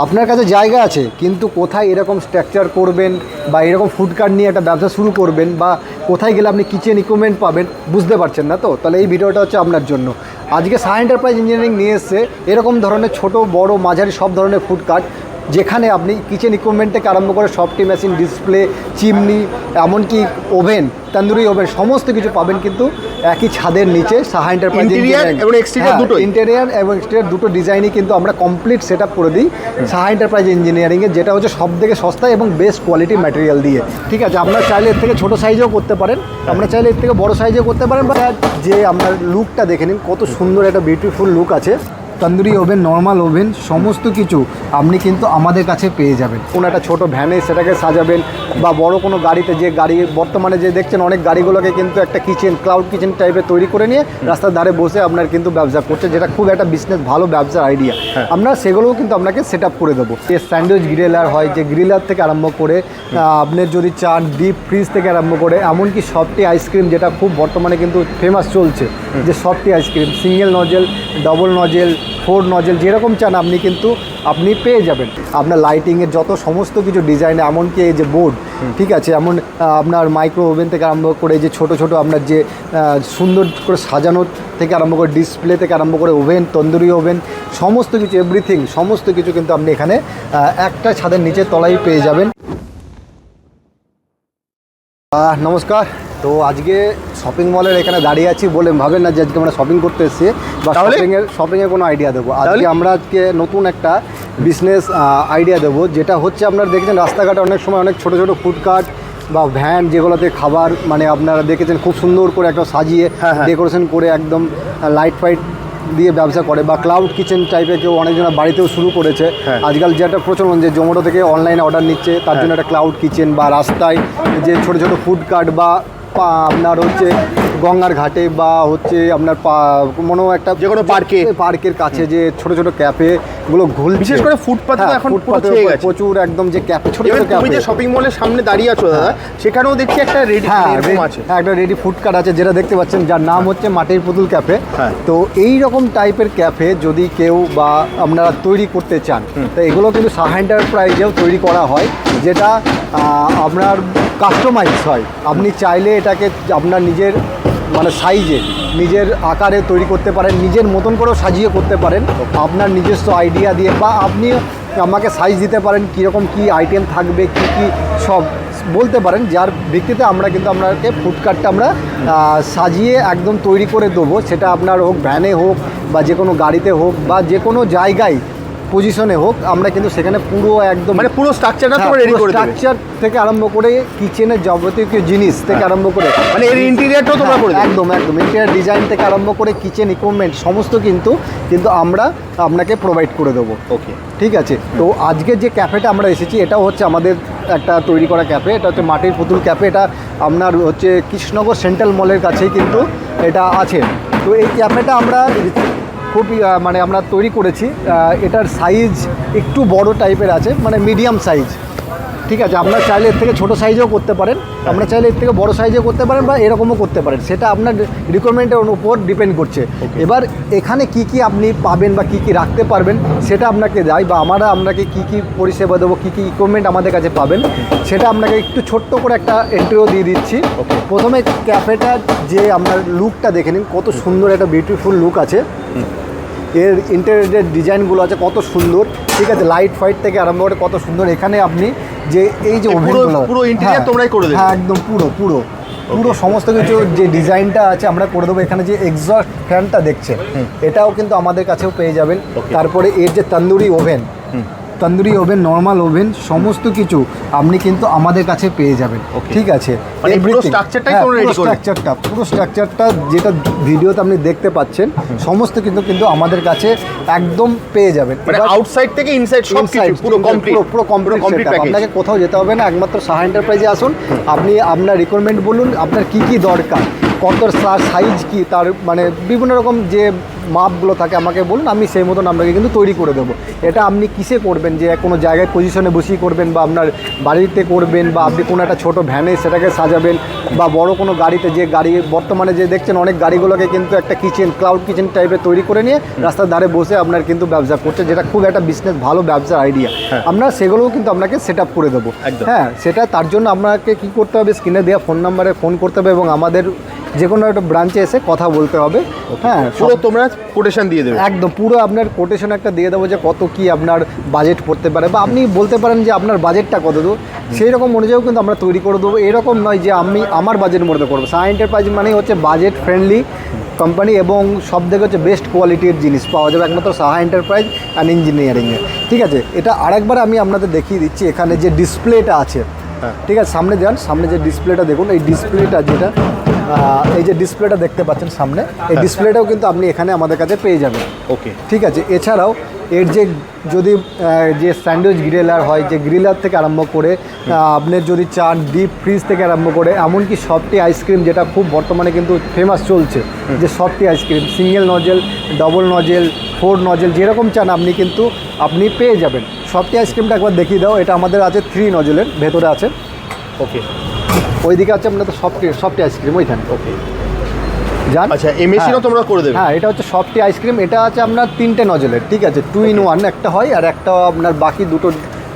আপনার কাছে জায়গা আছে, কিন্তু কোথায় এরকম স্ট্রাকচার করবেন বা এরকম ফুড কার্ট নিয়ে একটা ব্যবসা শুরু করবেন বা কোথায় গেলে আপনি কিচেন ইকুইপমেন্ট পাবেন, বুঝতে পারছেন না তো? তাহলে এই ভিডিওটা হচ্ছে আপনার জন্য। আজকে সাহা এন্টারপ্রাইজ ইঞ্জিনিয়ারিং নিয়ে এসছে, এরকম ধরনের ছোট, বড়, মাঝারি সব ধরনের ফুড কার্ট যেখানে আপনি কিচেন ইকুইপমেন্ট থেকে আরম্ভ করে সফটি মেশিন ডিসপ্লে চিমনি এমনকি ওভেন তন্দুরি ওভেন সমস্ত কিছু পাবেন কিন্তু একই ছাদের নিচে সাহা এন্টারপ্রাইজ এবং exterior দুটো ইন্টেরিয়ার এবং এক্সটেরিয়ার দুটো ডিজাইনই কিন্তু আমরা কমপ্লিট সেট করে দিই সাহা এন্টারপ্রাইজ ইঞ্জিনিয়ারিংয়ে যেটা হচ্ছে সব থেকে সস্তা এবং বেস্ট কোয়ালিটি ম্যাটেরিয়াল দিয়ে। ঠিক আছে আপনার চাইলে এর থেকে ছোটো সাইজেও করতে পারেন। আমরা চাইলে এর থেকে বড় সাইজেও করতে পারেন বা যে আপনার লুকটা দেখে নিন কত সুন্দর একটা বিউটিফুল লুক আছে। তন্দুরি ওভেন নর্মাল ওভেন সমস্ত কিছু আপনি কিন্তু আমাদের কাছে পেয়ে যাবেন। কোনো একটা ছোটো ভ্যানে সেটাকে সাজাবেন বা বড় কোনো গাড়িতে যে গাড়ি বর্তমানে যে দেখছেন অনেক গাড়িগুলোকে কিন্তু একটা কিচেন ক্লাউড কিচেন টাইপের তৈরি করে নিয়ে রাস্তার ধারে বসে আপনার কিন্তু ব্যবসা করছে যেটা খুব একটা বিজনেস ভালো ব্যবসার আইডিয়া আমরা সেগুলোও কিন্তু আপনাকে সেট আপ করে দেবো। যে স্যান্ডউইচ গ্রিলার হয় যে গ্রিলার থেকে আরম্ভ করে আপনার যদি চান ডিপ ফ্রিজ থেকে আরম্ভ করে এমনকি সফটি আইসক্রিম যেটা খুব বর্তমানে কিন্তু ফেমাস চলছে যে softy ice cream single nozzle double nozzle four nozzle যেরকম চান আপনি কিন্তু আপনি পেয়ে যাবেন। আপনার লাইটিংয়ের যত সমস্ত কিছু ডিজাইন এমনকি এই যে বোর্ড ঠিক আছে? এমন আপনার মাইক্রো ওভেন থেকে আরম্ভ করে যে ছোট ছোট আপনার যে সুন্দর করে সাজানোর থেকে আরম্ভ করে ডিসপ্লে থেকে আরম্ভ করে ওভেন তন্দুরি ওভেন সমস্ত কিছু এভরিথিং সমস্ত কিছু কিন্তু আপনি এখানে একটা ছাদের নিচে তলায় পেয়ে যাবেন। নমস্কার তো আজকে শপিং মলের এখানে দাঁড়িয়ে আছি বলে ভাবেন না যে আজকে আমরা শপিং করতে এসেছি বা তাহলে? শপিং এর শপিং এর কোনো আইডিয়া দেবো আজকে আমরা আজকে নতুন একটা বিজনেস আইডিয়া দেবো যেটা হচ্ছে আপনারা দেখেছেন রাস্তাঘাটে অনেক সময় অনেক ছোট ছোট ফুড কার্ট বা ভ্যান যেগুলোতে খাবার মানে আপনারা দেখেছেন খুব সুন্দর করে একটা সাজিয়ে হ্যাঁ, হ্যাঁ। ডেকোরেশন করে একদম লাইট ফাইট দিয়ে ব্যবসা করে বা ক্লাউড কিচেন টাইপের কেউ অনেকজন বাড়িতেও শুরু করেছে হ্যাঁ। আজকাল যে একটা প্রচলন যে জোম্যাটো থেকে অনলাইনে অর্ডার নিচ্ছে তার জন্য একটা ক্লাউড কিচেন বা রাস্তায় যে ছোট ছোট ফুড কার্ট বা আপনার হচ্ছে গঙ্গার ঘাটে বা হচ্ছে আপনার পা- কোনো একটা যে কোনো পার্কে। পার্কের কাছে যে ছোট ছোট ক্যাফে গুলো ঘুল বিশেষ করে ফুটপাতে তো এখন ছেয়ে প্রচুর একদম যে ক্যাফে ছোট ছোট তুমি যে শপিং মলের সামনে দাঁড়িয়ে আছো দাদা সেখানেও দেখছি একটা রেডি হ্যাঁ আছে। হ্যাঁ, একটা রেডি ফুড কার্ট আছে যেটা দেখতে পাচ্ছেন যার নাম হচ্ছে মাটির পুতুল ক্যাফে হ্যাঁ। তো এই রকম টাইপের ক্যাফে যদি কেউ বা আপনারা তৈরি করতে চান তো এগুলো কিন্তু সাহা এন্টারপ্রাইজেও তৈরি করা হয় যেটা আপনার কাস্টমাইজ হয়। আপনি চাইলে এটাকে আপনার নিজের মানে সাইজে নিজের আকারে তৈরি করতে পারেন, নিজের মতন করেও সাজিয়ে করতে পারেন। আপনার নিজস্ব আইডিয়া দিয়ে বা আপনি আমাকে সাইজ দিতে পারেন, কীরকম কী আইটেম থাকবে, কী কী সব বলতে পারেন। যার ভিত্তিতে আমরা কিন্তু আপনাকে ফুডকার্টটা আমরা সাজিয়ে একদম তৈরি করে দেবো। সেটা আপনার হোক ভ্যানে হোক বা যে কোনো গাড়িতে হোক বা যে কোনো জায়গায় পজিশনে হোক আমরা কিন্তু সেখানে পুরো একদম মানে পুরো স্ট্রাকচারটা তোমরা রেডি করে স্ট্রাকচার থেকে আরম্ভ করে কিচেনের যাবতীয় জিনিস থেকে আরম্ভ করে মানে এর ইন্টেরিয়ারটাও তোমরা করে একদম একদম। ইন্টেরিয়ার ডিজাইন থেকে আরম্ভ করে কিচেন ইকুইপমেন্ট সমস্ত কিন্তু কিন্তু আমরা আপনাকে প্রোভাইড করে দেবো। ওকে ঠিক আছে? তো আজকে যে ক্যাফেটা আমরা এসেছি এটাও হচ্ছে আমাদের একটা তৈরি করা ক্যাফে এটা হচ্ছে মাটির পুতুল ক্যাফে এটা আপনার হচ্ছে কৃষ্ণনগর সেন্ট্রাল মলের কাছেই কিন্তু এটা আছে। তো এই ক্যাফেটা আমরা খুবই মানে আমরা তৈরি করেছি। এটার সাইজ একটু বড় টাইপের আছে মানে মিডিয়াম সাইজ ঠিক আছে আপনার চাইলে এর থেকে ছোটো সাইজেও করতে পারেন। আমরা চাইলে এর থেকে বড় সাইজেও করতে পারেন বা এরকমও করতে পারেন। সেটা আপনার রিকোয়ারমেন্টের উপর ডিপেন্ড করছে। এবার এখানে কি কি আপনি পাবেন বা কি কি রাখতে পারবেন সেটা আপনাকে দেয় বা আমরা আপনাকে কি কি পরিষেবা দেবো কী কী ইকুইপমেন্ট আমাদের কাছে পাবেন সেটা আপনাকে একটু ছোট্ট করে একটা এন্ট্রিও দিয়ে দিচ্ছি। প্রথমে ক্যাফেটা যে আপনার লুকটা দেখে নিন কত সুন্দর একটা বিউটিফুল লুক আছে। এর ইন্টারিয়ার ডিজাইনগুলো আছে কত সুন্দর। ঠিক আছে লাইট ফাইট থেকে আরম্ভ করে কত সুন্দর। এখানে আপনি যে এই যে পুরো- ওভেনগুলো পুরো হ্যাঁ, তোমরাই করে দেবে? হ্যাঁ একদম পুরো পুরো। পুরো সমস্ত কিছু যে ডিজাইনটা আছে আমরা করে দেবো। এখানে যে এক্সস্ট ফ্যানটা দেখছে এটাও কিন্তু আমাদের কাছেও পেয়ে যাবেন। তারপরে এর যে tandoori oven tandoori oven normal oven সমস্ত কিছু আপনি কিন্তু আমাদের কাছে পেয়ে যাবেন। ঠিক আছে? মানে পুরো হ্যাঁ, স্ট্রাকচারটা পুরো স্ট্রাকচারটা যেটা ভিডিওতে আপনি দেখতে পাচ্ছেন সমস্ত কিন্তু কিন্তু আমাদের কাছে একদম পেয়ে যাবেন। মানে আউটসাইড থেকে ইনসাইড সব কিছু পুরো কমপ্লিট পুরো কমপ্লিট আপনাকে কোথাও যেতে হবে না একমাত্র সাহা এন্টারপ্রাইজে আসুন। আপনি আপনার রিকোয়ারমেন্ট বলুন আপনার কি কি দরকার। কত সাইজ কি তার মানে বিভিন্ন রকম যে মাপগুলো থাকে আমাকে বলুন আমি সেই মতন আপনাকে কিন্তু তৈরি করে দেবো। এটা আপনি কিসে করবেন? যে কোনো জায়গায় পজিশনে বসিয়ে করবেন বা আপনার বাড়িতে করবেন বা আপনি কোনো একটা ছোটো ভ্যানে সেটাকে সাজাবেন বা বড় কোনো গাড়িতে যে গাড়ি বর্তমানে যে দেখছেন অনেক গাড়িগুলোকে কিন্তু একটা কিচেন ক্লাউড কিচেন টাইপের তৈরি করে নিয়ে রাস্তার ধারে বসে আপনার কিন্তু ব্যবসা করছে যেটা খুব একটা বিজনেস ভালো ব্যবসার আইডিয়া আমরা সেগুলোও কিন্তু আপনাকে সেট আপ করে দেবো। একদম। হ্যাঁ সেটা তার জন্য আপনাকে কি করতে হবে? স্ক্রিনে দেওয়া ফোন নাম্বারে ফোন করতে হবে এবং আমাদের যে কোনো একটা ব্রাঞ্চে এসে কথা বলতে হবে। হ্যাঁ পুরো তোমরা কোটেশন দিয়ে দেবে। একদম পুরো আপনার কোটেশন একটা দিয়ে দেবো যে কত কি আপনার বাজেট পড়তে পারে বা আপনি বলতে পারেন যে আপনার বাজেটটা কত দেবো সেই রকম অনুযায়ীও কিন্তু আমরা তৈরি করে দেবো। এরকম নয় যে আমি আমার বাজেট মধ্যে করব। সাই এন্টারপ্রাইজ মানেই হচ্ছে বাজেট ফ্রেন্ডলি কোম্পানি এবং সব থেকে হচ্ছে বেস্ট কোয়ালিটির জিনিস পাওয়া যাবে একমাত্র সাহা এন্টারপ্রাইজ অ্যান্ড ইঞ্জিনিয়ারিংয়ে ঠিক আছে? এটা আরেকবার আমি আপনাদের দেখিয়ে দিচ্ছি এখানে যে ডিসপ্লেটা আছে। হ্যাঁ। ঠিক আছে? সামনে যান সামনে যে ডিসপ্লেটা দেখুন এই ডিসপ্লেটা যেটা এই যে ডিসপ্লেটা দেখতে পাচ্ছেন সামনে এই ডিসপ্লেটাও কিন্তু আপনি এখানে আমাদের কাছে পেয়ে যাবেন। ওকে। ঠিক আছে এছাড়াও এর যে যদি যে স্যান্ডউইচ গ্রিলার হয় যে গ্রিলার থেকে আরম্ভ করে আপনি যদি চান ডিপ ফ্রিজ থেকে আরম্ভ করে এমনকি সফটি আইসক্রিম যেটা খুব বর্তমানে কিন্তু ফেমাস চলছে যে softy ice cream single nozzle double nozzle four nozzle যেরকম চান আপনি কিন্তু আপনি পেয়ে যাবেন। সফটি আইসক্রিমটা একবার দেখিয়ে দাও এটা আমাদের আছে থ্রি নজেলের ভেতরে আছে। ওকে। ওইদিকে আছে আপনাদের সফটি সফটি আইসক্রিম ওইখানে। ওকে। যান আচ্ছা এই মেশিনও হ্যাঁ। তোমরা করে দেবে? হ্যাঁ এটা হচ্ছে সফটি আইসক্রিম এটা আছে আপনার তিনটে নজলের ঠিক আছে? টু ইন ওয়ান একটা হয় আর একটা আপনার বাকি দুটো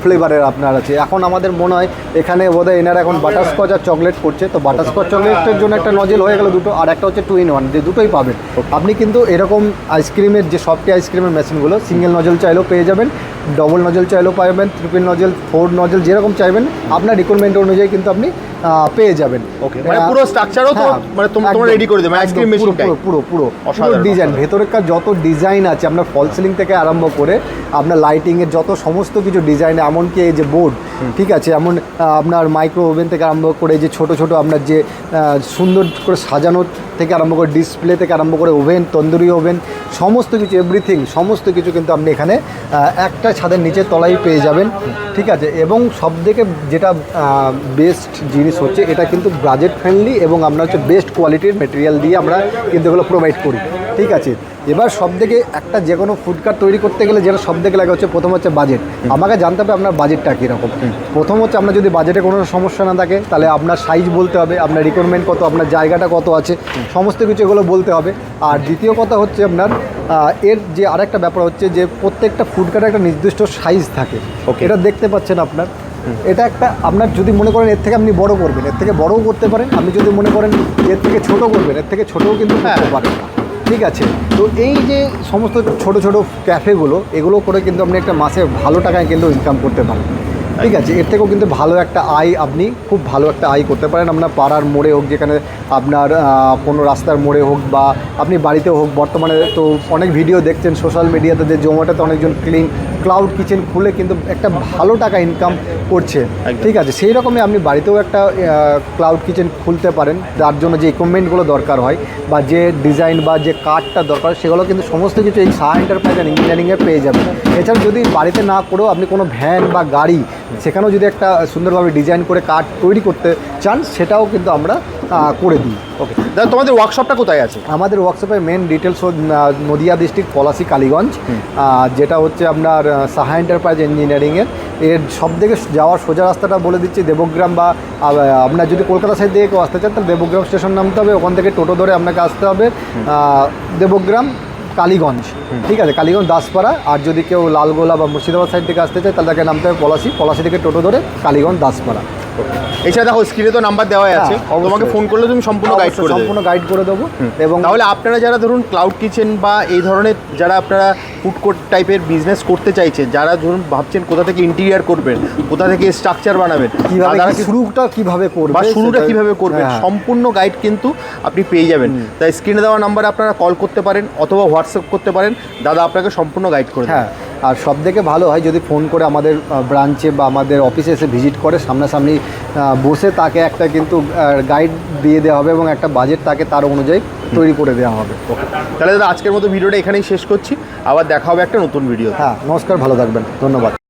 ফ্লেভারের আপনার আছে। এখন আমাদের মনে হয় এখানে বোধহয় এনারা এখন বাটারস্কচ আর চকলেট করছে তো বাটারস্কচ চকলেটের জন্য একটা নজেল হয়ে গেল দুটো আর একটা হচ্ছে টু ইন ওয়ান যে দুটোই পাবেন। আপনি কিন্তু এরকম আইসক্রিমের যে সফটি আইসক্রিমের মেশিনগুলো সিঙ্গেল নজল চাইলেও পেয়ে যাবেন। ডবল নজল চাইলেও পাবেন ট্রিপল নজল ফোর নজল যেরকম চাইবেন আপনার রিকোয়ারমেন্ট অনুযায়ী কিন্তু আপনি পেয়ে যাবেন। Okay, মানে পুরো তো- হ্যাঁ, মানে তোমরা ready করে দেবে, পুরো পুরো পুরো ডিজাইন ভেতরেকার যত ডিজাইন আছে আপনার ফল সিলিং থেকে আরম্ভ করে আপনার লাইটিংয়ের যত সমস্ত কিছু ডিজাইন এমনকি এই যে বোর্ড ঠিক আছে এমন আপনার মাইক্রো ওভেন থেকে আরম্ভ করে যে ছোট ছোট আপনার যে সুন্দর করে সাজানো থেকে আরম্ভ করে ডিসপ্লে থেকে আরম্ভ করে ওভেন তন্দুরি ওভেন সমস্ত কিছু এভরিথিং সমস্ত কিছু কিন্তু আপনি এখানে একটা ছাদের নিচের তলায় পেয়ে যাবেন ঠিক আছে? এবং সব থেকে যেটা বেস্ট জিনিস হচ্ছে এটা কিন্তু বাজেট ফ্রেন্ডলি এবং আমরা হচ্ছে বেস্ট কোয়ালিটির মেটেরিয়াল দিয়ে আমরা কিন্তু এগুলো প্রোভাইড করি ঠিক আছে? এবার সব থেকে একটা যে কোনো ফুড কার্ট তৈরি করতে গেলে যেটা সব থেকে লাগে হচ্ছে প্রথম হচ্ছে বাজেট আমাকে জানতে হবে আপনার বাজেটটা কীরকম। প্রথম হচ্ছে আপনার যদি বাজেটে কোনো সমস্যা না থাকে তাহলে আপনার সাইজ বলতে হবে আপনার রিকোয়ারমেন্ট কত আপনার জায়গাটা কত আছে সমস্ত কিছু এগুলো বলতে হবে। আর দ্বিতীয় কথা হচ্ছে আপনার এর যে আরেকটা ব্যাপার হচ্ছে যে প্রত্যেকটা ফুড কার্টের একটা নির্দিষ্ট সাইজ থাকে. এটা দেখতে পাচ্ছেন আপনার। এটা একটা আপনার যদি মনে করেন এর থেকে আপনি বড় করবেন এর থেকে বড়ও করতে পারেন আপনি যদি মনে করেন এর থেকে ছোট করবেন এর থেকে ছোটও কিন্তু হ্যাঁ। করতে পারেন ঠিক আছে? তো এই যে সমস্ত ছোট ছোট ক্যাফেগুলো এগুলো করে কিন্তু আপনি একটা মাসে ভালো টাকায় কিন্তু ইনকাম করতে পারেন। ঠিক আছে, এর থেকেও কিন্তু ভালো একটা আয় আপনি খুব ভালো একটা আয় করতে পারেন। আপনার পাড়ার মোড়ে হোক, যেখানে আপনার কোনো রাস্তার মোড়ে হোক বা আপনি বাড়িতে হোক, বর্তমানে তো অনেক ভিডিও দেখছেন সোশ্যাল মিডিয়াতে যে জোম্যাটোতে অনেকজন ক্লিন ক্লাউড কিচেন খুলে কিন্তু একটা ভালো টাকা ইনকাম করছে। ঠিক আছে সেই রকমই আপনি বাড়িতেও একটা ক্লাউড কিচেন খুলতে পারেন। যার জন্য যে ইকুইপমেন্টগুলো দরকার হয় বা যে ডিজাইন বা যে কাঠটা দরকার সেগুলো কিন্তু সমস্ত কিছু এই সাহা এন্টারপ্রাইজ অ্যান্ড ইঞ্জিনিয়ারিংয়ে পেয়ে যাবেন। এছাড়া যদি বাড়িতে না করেও আপনি কোনো ভ্যান বা গাড়ি সেখানেও যদি একটা সুন্দরভাবে ডিজাইন করে কাঠ তৈরি করতে চান সেটাও কিন্তু আমরা করে দিই। ওকে দাদা তোমাদের ওয়ার্কশপটা কোথায় আছে? আমাদের ওয়ার্কশপের main details Nadia district Palashi Kaliganj. যেটা হচ্ছে আপনার সাহা এন্টারপ্রাইজ ইঞ্জিনিয়ারিংয়ের এর। সব থেকে যাওয়ার সোজা রাস্তাটা বলে দিচ্ছি দেবগ্রাম বা আপনার যদি কলকাতা সাইড থেকে কেউ আসতে চান তাহলে দেবগ্রাম স্টেশন নামতে হবে। ওখান থেকে টোটো ধরে আপনাকে আসতে হবে। দেবগ্রাম কালীগঞ্জ। ঠিক আছে কালীগঞ্জ দাসপাড়া। আর যদি কেউ লালগোলা বা মুর্শিদাবাদ সাইড থেকে আসতে চায় তাহলে তাকে নামতে হবে পলাশি। পলাশি থেকে টোটো ধরে কালীগঞ্জ দাসপাড়া। এছাড়া দেখো স্ক্রিনে তো নাম্বার দেওয়াই আছে। হ্যাঁ, তোমাকে ফোন করলে তুমি সম্পূর্ণ গাইড করে সম্পূর্ণ গাইড করে দেবো। এবং তাহলে আপনারা যারা ধরুন ক্লাউড কিচেন বা এই ধরনের যারা আপনারা ফুড কোর্ট টাইপের বিজনেস করতে চাইছেন যারা ধরুন ভাবছেন কোথা থেকে ইন্টেরিয়ার করবেন কোথা থেকে স্ট্রাকচার বানাবেন কি- শুরুটা কীভাবে করবে বা শুরুটা কীভাবে করবেন হ্যাঁ। সম্পূর্ণ গাইড কিন্তু আপনি পেয়ে যাবেন। তাই স্ক্রিনে দেওয়া নাম্বারে আপনারা কল করতে পারেন অথবা হোয়াটসঅ্যাপ করতে পারেন। দাদা আপনাকে সম্পূর্ণ গাইড করে দেবে। হ্যাঁ। আর সব থেকে ভালো হয় যদি ফোন করে আমাদের ব্রাঞ্চে বা আমাদের অফিসে এসে ভিজিট করে সামনাসামনি বসে তাকে একটা কিন্তু গাইড দিয়ে দেওয়া হবে এবং একটা বাজেট তাকে তার অনুযায়ী তৈরি করে দেওয়া হবে। তাহলে দাদা আজকের মতো ভিডিওটা এখানেই শেষ করছি। আবার দেখা হবে একটা নতুন ভিডিও হ্যাঁ নমস্কার ভালো থাকবেন। ধন্যবাদ।